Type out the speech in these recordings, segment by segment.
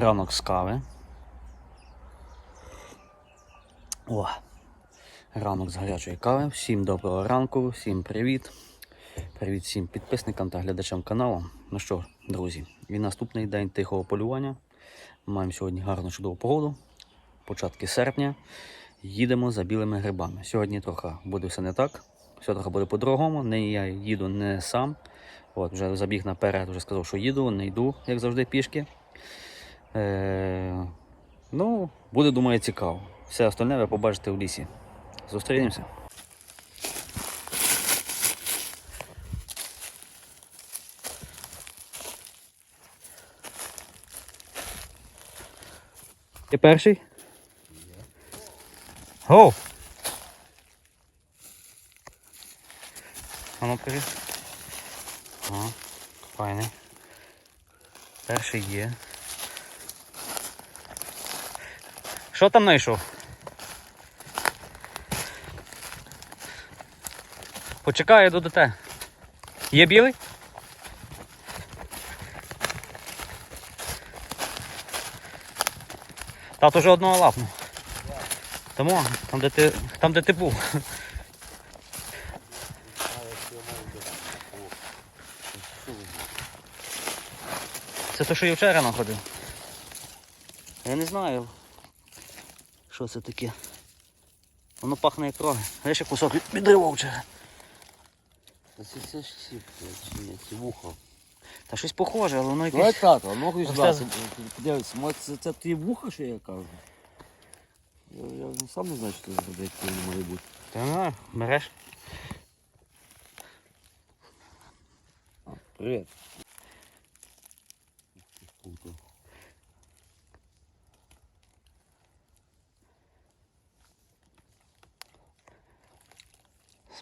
Ранок з кави. О, ранок з гарячої кави. Всім доброго ранку, всім привіт. Привіт всім підписникам та глядачам каналу. Ну що, друзі, і наступний день тихого полювання. Маємо сьогодні гарну чудову погоду. Початки серпня. Їдемо за білими грибами. Сьогодні трохи буде все не так. Все трохи буде по-другому. Не я їду не сам. От, вже забіг наперед, вже сказав, що їду, не йду, як завжди, пішки. Е, ну, буде, думаю, цікаво. Все остальне ви побачите в лісі. Зустрінемося. Ти перший? Гоу! А ну покажи. Ага, файний. Перший є. Що там знайшов? Йду до тебе. Є білий? Тато вже одного лапнув. Тому, там де ти, там де ти був. Це те, що я вчора знаходив. Я не знаю, що це таке. Воно пахне як роги. А я ще кусок відривав вчора. Та Це, це ж ці, чи ні, ці вуха. Та щось похоже, але воно Давай якесь. тато, ногу Ось сюди. це- може це, це ті вуха, що я кажу? Я, я сам не знаю, що це за які вони мали бути. Та не знаю, береш. Привіт.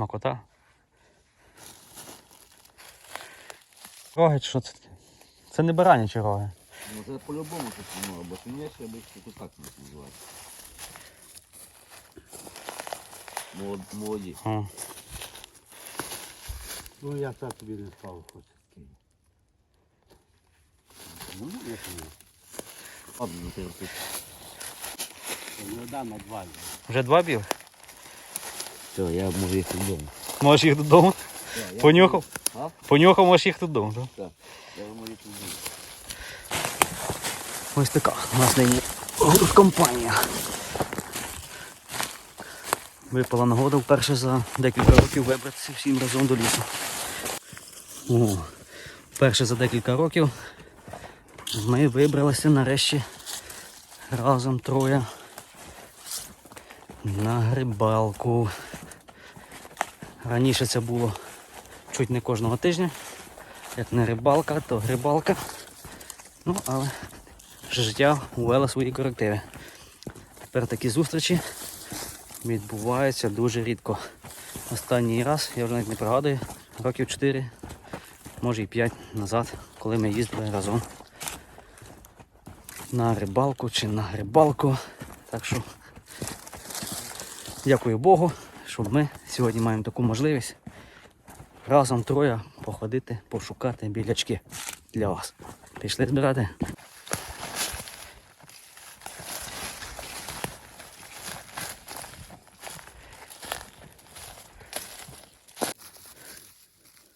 Смакота. Роги чи що це таке? Це не баранячі роги. Ну це по-любому щось воно, або сильніше, або щось так називається. Молод, молоді. О. Ну я так тобі не став хоч. Ну, я не Ладно, ну ти дам на два. Вже два білих? Все, я можу їхати додому. Можеш їх додому? Все, Понюхав? А? Понюхав, можеш їх додому. так? Так, я можу їхати додому. Ось така у нас нині компанія. Випала нагода вперше за декілька років вибратися всім разом до лісу. О, вперше за декілька років ми вибралися нарешті разом троє на грибалку. Раніше це було чуть не кожного тижня. Як не рибалка, то грибалка. Ну, але життя ввело свої корективи. Тепер такі зустрічі відбуваються дуже рідко. Останній раз, я вже навіть не пригадую, років 4, може і 5 назад, коли ми їздили разом на рибалку чи на грибалку. Так що дякую Богу, що ми сьогодні маємо таку можливість разом троє походити, пошукати білячки для вас. Пішли збирати.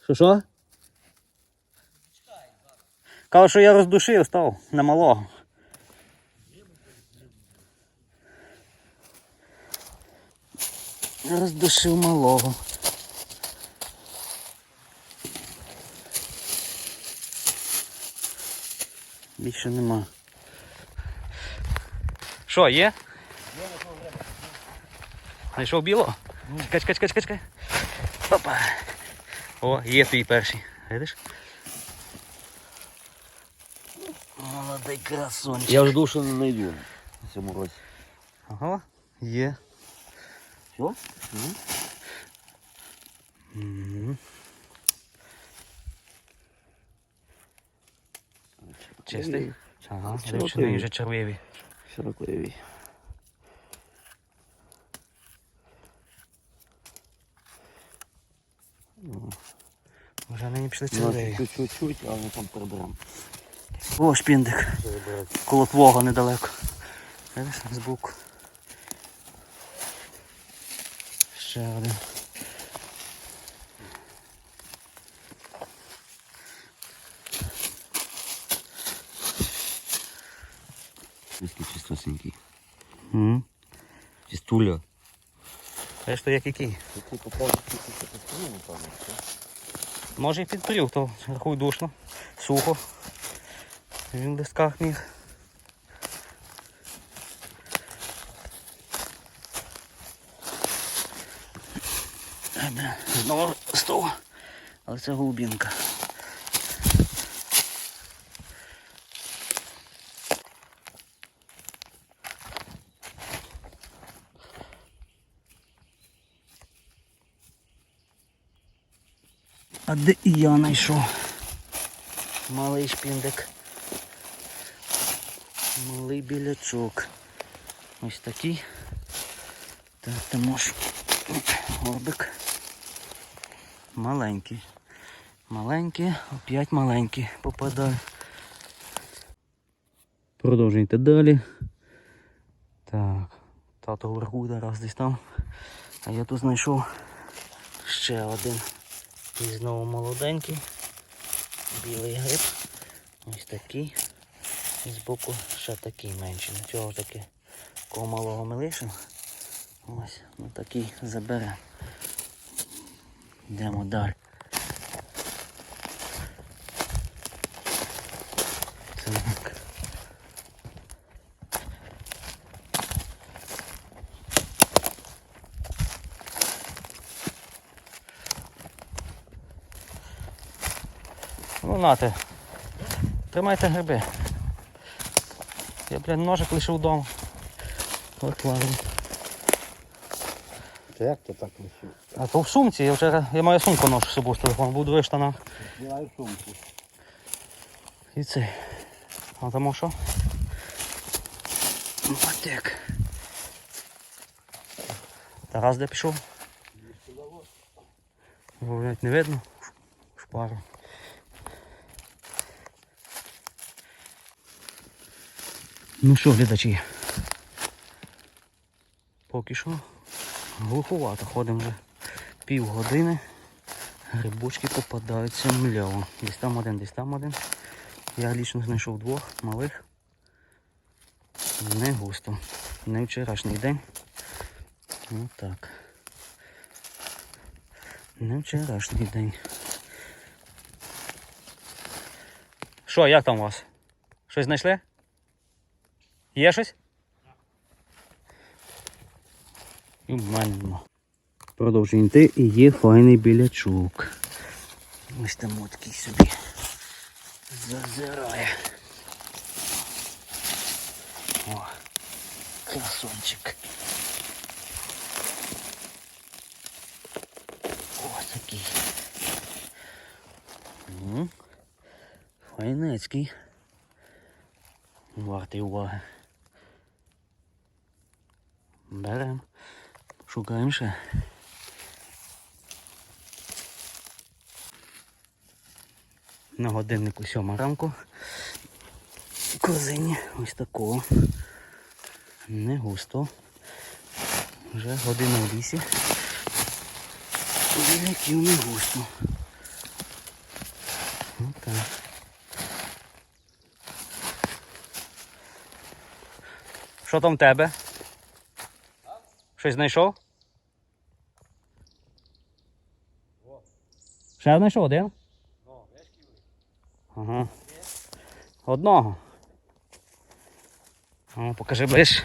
Що що? Кажу, що я роздушив, став на малого. Роздушив малого. Більше нема. Що, є? Знайшов білого? Чекай, чекай, чекай, чекай. Опа. О, є твій перший. Видиш? Молодий красунчик. Я вже душу не знайду на цьому році. Ага, є. Що? Мгм. Чистий? Ага, вивчений вже червивий. Широкливий. Вже нині пішли Ну, червиві. чуть-чуть, але там переберемо. О, шпіндик. Коло твого недалеко. Видиш, збоку. Ще один. Такий чистосенький. Угу. Чистуля. Знаєш, то як який? Який попав тільки що напевно. Може і підпрів, то рахуй душно, сухо. Він в листках міг. Е, бля, Знову стов, але це голубінка. А де і я знайшов? Малий шпіндик. Малий білячок. Ось такий. Так, ти можеш. Горбик. Маленький. Маленький, опять маленький попадає. Продовжуйте далі. Так. Тато вверху раз десь там. А я тут знайшов ще один. І знову молоденький. Білий гриб. Ось такий. І збоку ще такий менший. На цього таки кого малого ми лишимо. Ось, ну такий забере. Йдемо далі. Так. Ну нате. Тримайте гриби. Я, блядь, ножик лишив вдома. От ладно. Та як ти так лишив? А то в сумці, я вчора, я маю сумку ношу з собою з телефоном, буду дві штана. Знімаю сумку. І цей. А тому що? Матек. Тарас де пішов? Його не видно. Шпару. Ну що, глядачі? Поки що глуховато. Ходимо вже півгодини. Грибочки попадаються мляво. Десь там один, десь там один. Я лічно знайшов двох малих. Не густо. Не вчорашній день. Ну так. Не вчорашній день. Що, як там у вас? Щось знайшли? Є щось? І в. Продовжуємо йти і є файний білячок. Ось там такий собі зазирає. О, красончик. Ось такий. М, Файнецький. Вартий уваги. Берем. Шукаємо ще. На годиннику сьома ранку. Козині ось такого. Не густо. Вже година в лісі. Біляків не густо. Отак. Що там в тебе? Щось знайшов? Ще знайшов один? Ага. Одного. О, покажи ближче.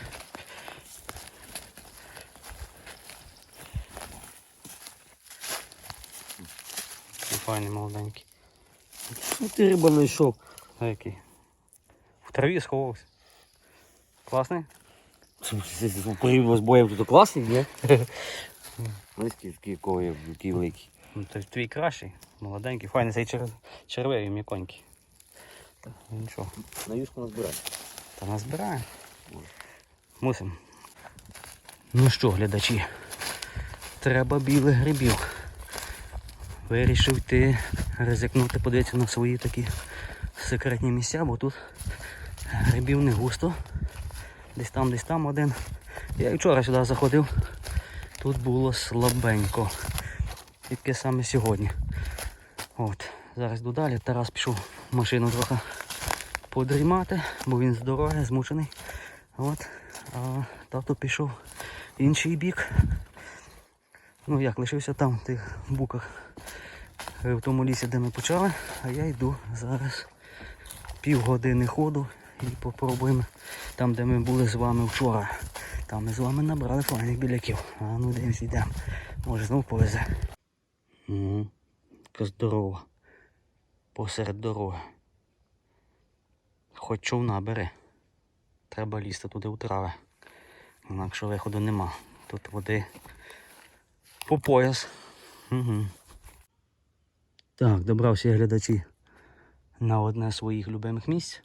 Файний молоденький. Ну ти риба знайшов. А який? В траві сховався. Класний? Порівняно з боєм тут класний, ні? Ось такий великий. Ну, то твій кращий, молоденький, файний, цей чер... червивий, м'яконький. Та, ну, На юшку назбирати. та нас збираємо. Мусимо. Ну що, глядачі, треба білих грибів. Вирішив ти ризикнути, подивитися на свої такі секретні місця, бо тут грибів не густо. Десь там, десь там один. Я вчора сюди заходив. Тут було слабенько. Тільки саме сьогодні. От. Зараз йду далі. Тарас пішов машину трохи подрімати, бо він з дороги змучений. От. А тато пішов інший бік. Ну як, лишився там, в тих буках, е, в тому лісі, де ми почали, а я йду зараз півгодини ходу і попробуємо там, де ми були з вами вчора. Там ми з вами набрали файних біляків. А ну дивимось, йдемо. Може знов повезе. Угу. Яка здорова. Посеред дороги. Хоч човна бери. Треба лізти туди у трави. Інакше виходу нема. Тут води по пояс. Угу. Так, добрався глядачі на одне з своїх любимих місць.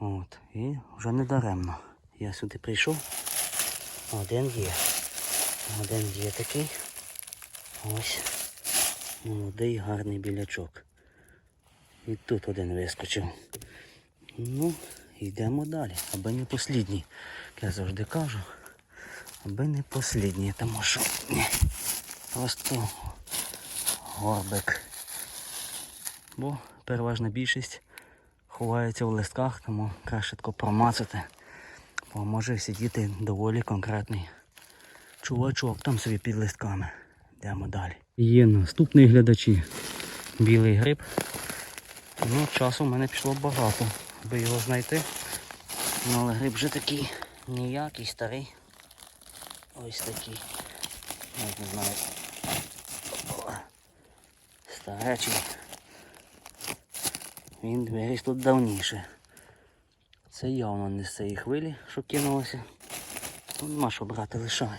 От, і вже не даремно. Я сюди прийшов. Один є. Один є такий. Ось. Молодий гарний білячок. І тут один вискочив. Ну, йдемо далі, аби не послідній. Як я завжди кажу. Аби не послідній, тому що просто горбик. Бо переважна більшість ховається в листках, тому краще тако промацати. Бо може сидіти доволі конкретний чувачок там собі під листками. Йдемо далі. Є наступний глядачі. Білий гриб. Ну, часу в мене пішло багато, аби його знайти. Ну, але гриб вже такий ніякий, старий. Ось такий. Навіть не знаю. Старечий. Він виріс тут давніше. Це явно не з цієї хвилі, що кинулося. Тут нема що брати лишай.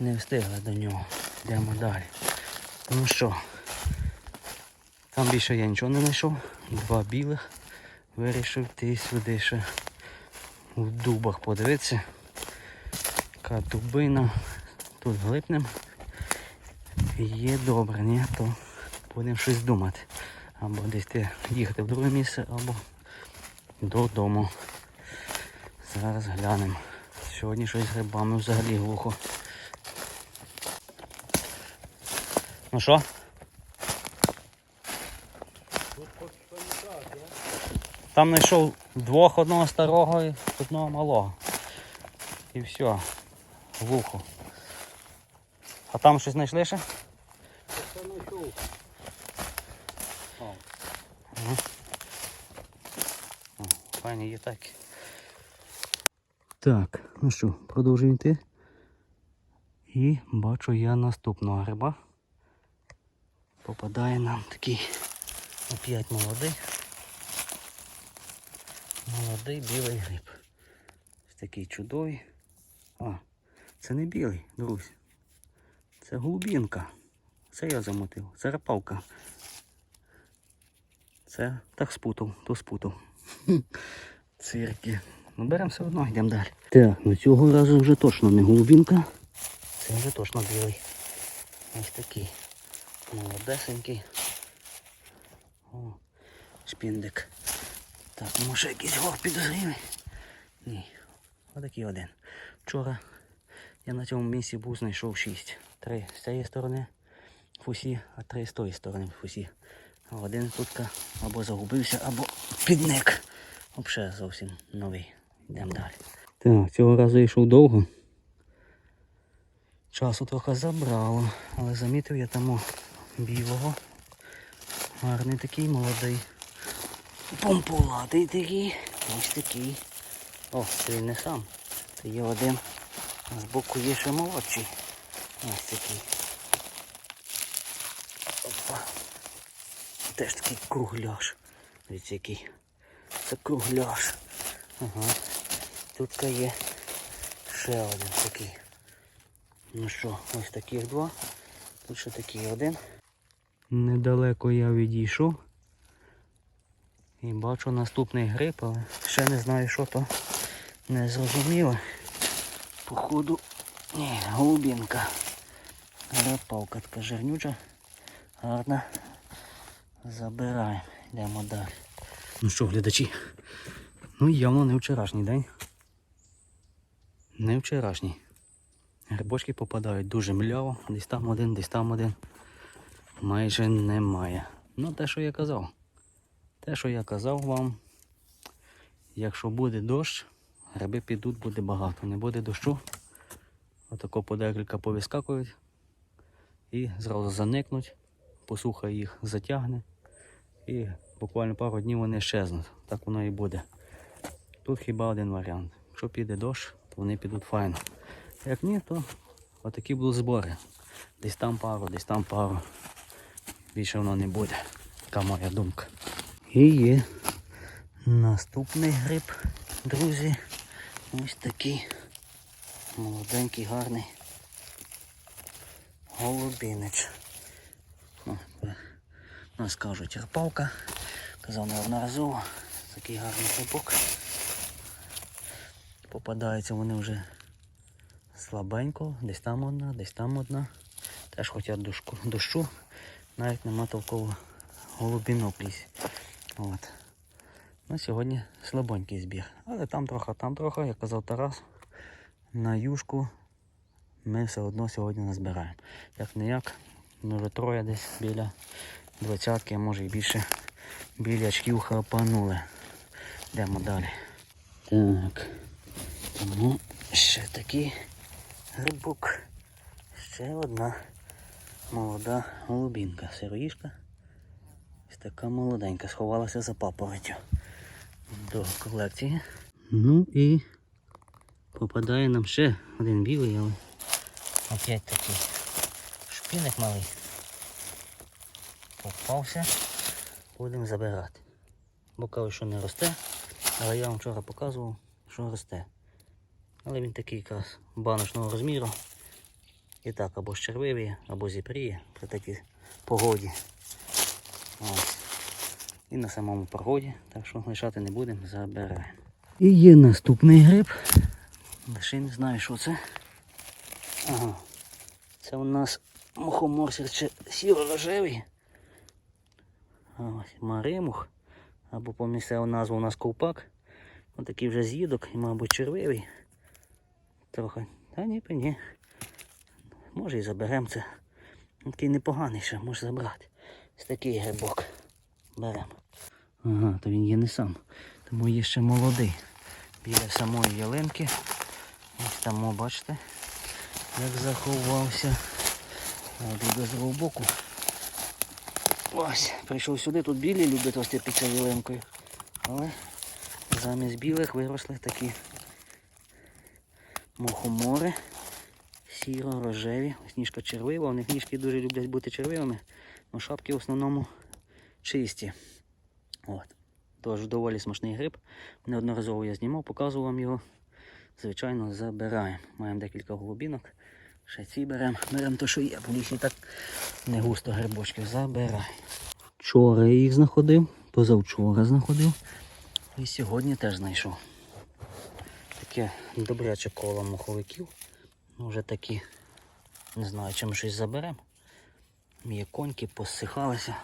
Не встигли до нього. Йдемо далі. Ну що, там більше я нічого не знайшов. Два білих. Вирішив йти сюди ще в дубах подивитися. Яка дубина. Тут глипнем. Є добре, ні, то будемо щось думати. Або десь ти їхати в друге місце, або додому. Зараз глянемо. Сьогодні щось з грибами взагалі глухо. Ну що? Там знайшов двох одного старого і одного малого. І все. Вухо. А там щось знайшли ще? Знайшов. Файні є так. Так, ну що, продовжуємо йти. І бачу я наступного гриба. Попадає нам такий опять молодий. Молодий білий гриб. Ось такий чудовий. А, це не білий, друзі. Це голубінка. Це я замотив. Це рапавка. Це так спутав, то спутав. Цирки. Ну беремо все одно, йдемо далі. Так, ну цього разу вже точно не голубінка. Це вже точно білий. Ось такий. Молодесенький. О, шпіндик. Так, ну може якийсь гор підозрілий? Ні. Отакий один. Вчора я на цьому місці був знайшов шість. Три з цієї сторони фусі, а три з тої сторони фусі. А один тутка або загубився, або підник. Взагалі зовсім новий. Йдемо далі. Так, цього разу йшов довго. Часу трохи забрало, але замітив я там о, білого. Гарний такий молодий. Помпулатий такий. Ось такий. О, це він не сам. Це є один. Збоку є ще молодший. Ось такий. Опа. Теж такий кругляш. Дивіться який. Це кругляш. Ага. Тут є ще один такий. Ну що, ось таких два. Тут ще такий один. Недалеко я відійшов. І бачу наступний гриб, але ще не знаю, що то не зрозуміло. Походу, ні, голубінка. Рапалка така жирнюча. Гарна. Забираємо. Йдемо далі. Ну що, глядачі? Ну явно не вчорашній день. Не вчорашній. Грибочки попадають дуже мляво, десь там один, десь там один. Майже немає. Ну, те, що я казав. Те, що я казав вам, якщо буде дощ, гриби підуть, буде багато. Не буде дощу. Отако по декілька повискакують і зразу заникнуть, посуха їх затягне. І буквально пару днів вони щезнуть. Так воно і буде. Тут хіба один варіант. Якщо піде дощ, то вони підуть файно. Як ні, то отакі будуть збори. Десь там пару, десь там пару. Більше воно не буде. Така моя думка. І є наступний гриб, друзі. Ось такий молоденький, гарний голубінець. Нас кажуть рапалка. Казав неодноразово. Такий гарний грибок. Попадаються вони вже слабенько, десь там одна, десь там одна. Теж хочуть дощу. Навіть нема толково голубінок лісі. От. Ну, сьогодні слабенький збір. Але там трохи, там трохи, як казав Тарас, на юшку ми все одно сьогодні назбираємо. Як не як, ми вже троє десь біля двадцятки, а може і більше біля очків хапанули. Йдемо далі. Так. Тому ще такий грибок. Ще одна молода голубінка. Сироїшка. Ось така молоденька, сховалася за папоротю до колекції. Ну і попадає нам ще один білий, але опять такий шпіник малий. Попався. Будемо забирати. Бо кажуть, що не росте, але я вам вчора показував, що росте. Але він такий якраз баночного розміру. І так, або щервиві, або зіпріє при такій погоді. Ось. І на самому погоді, так що лишати не будемо, забираємо. І є наступний гриб. Лише не знаю, що це. Ага. Це у нас мухоморсер чи сіро-рожевий. Ось Маримух. Або по місцеву назву у нас ковпак. Ось такий вже з'їдок і, мабуть, червивий. Трохи. Та ні, ні. Може і заберемо це. Такий непоганий ще, може забрати. Ось такий грибок. Беремо. Ага, то він є не сам. Тому є ще молодий. Біля самої ялинки. Ось там, бачите, як заховався. Іде з боку. Ось, прийшов сюди, тут білі люблять рости під цією ялинкою. Але замість білих виросли такі мухомори. Сіро-рожеві. Ось червива. Вони ніжки дуже люблять бути червивими, але шапки в основному чисті. От. Тож доволі смачний гриб. Неодноразово я знімав, показував вам його. Звичайно, забираємо. Маємо декілька голубінок. Ще ці беремо. Беремо те, що є, бо лісі так не густо грибочків. Забирай. Вчора я їх знаходив, позавчора знаходив. І сьогодні теж знайшов. Таке добряче коло муховиків. Ну, вже такі, не знаю, чи ми щось заберемо. М'яконькі посихалися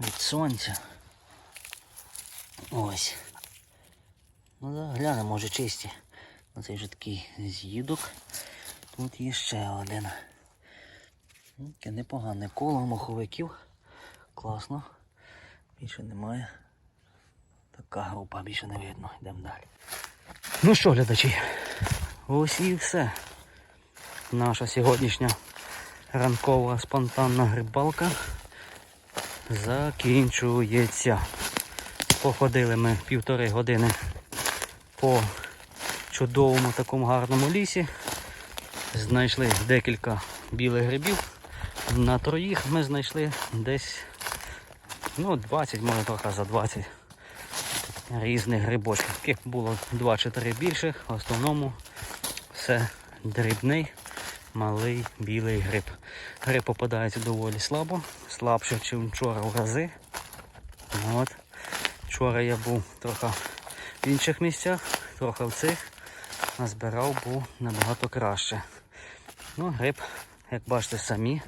від сонця. Ось. Ну да, глянемо, може чисті. Оцей вже такий з'їдок. Тут є ще один. Ну, Таке непогане коло моховиків. Класно. Більше немає. Така група більше не видно. Йдемо далі. Ну що, глядачі, ось і все. Наша сьогоднішня ранкова спонтанна грибалка закінчується. Походили ми півтори години по чудовому такому гарному лісі. Знайшли декілька білих грибів. На троїх ми знайшли десь ну, 20, може трохи за 20 різних грибочків. Було 2 чи 3 більших, в основному все дрібний малий білий гриб. Гриб попадається доволі слабо, слабше, ніж вчора в рази. От. Вчора я був трохи в інших місцях, трохи в цих, а збирав був набагато краще. Ну, гриб, як бачите самі,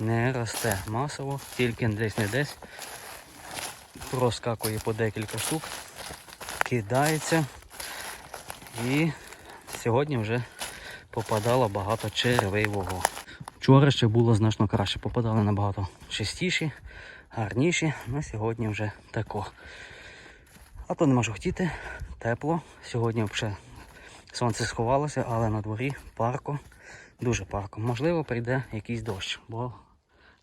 не росте масово, тільки десь не десь проскакує по декілька штук, кидається. І сьогодні вже попадало багато червивого. Вчора ще було значно краще, попадали набагато чистіші, гарніші, на сьогодні вже тако. А то нема що хотіти, тепло. Сьогодні вже сонце сховалося, але на дворі парко, дуже парко. Можливо, прийде якийсь дощ, бо,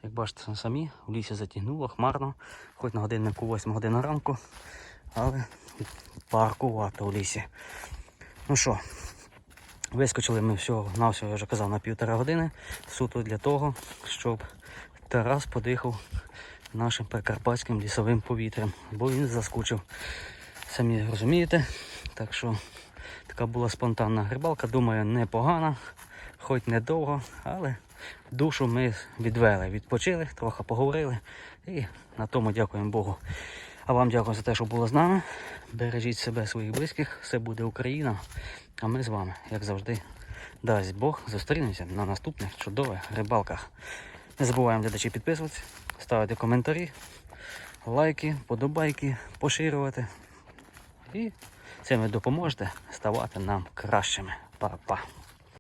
як бачите самі, в лісі затягнуло, хмарно, хоч на годиннику 8 година ранку, але паркувато в лісі. Ну що, вискочили ми всього на всього, я вже казав, на півтора години. Суто для того, щоб Тарас подихав нашим прикарпатським лісовим повітрям, бо він заскучив. Самі розумієте. Так що така була спонтанна рибалка. Думаю, непогана, хоч недовго, але душу ми відвели, відпочили, трохи поговорили. І на тому дякуємо Богу. А вам дякую за те, що були з нами. Бережіть себе, своїх близьких, все буде Україна. А ми з вами, як завжди, дасть Бог, зустрінемося на наступних чудових рибалках. Не забуваємо глядачі підписуватися, ставити коментарі, лайки, подобайки, поширювати. І цим ви допоможете ставати нам кращими. Па-па.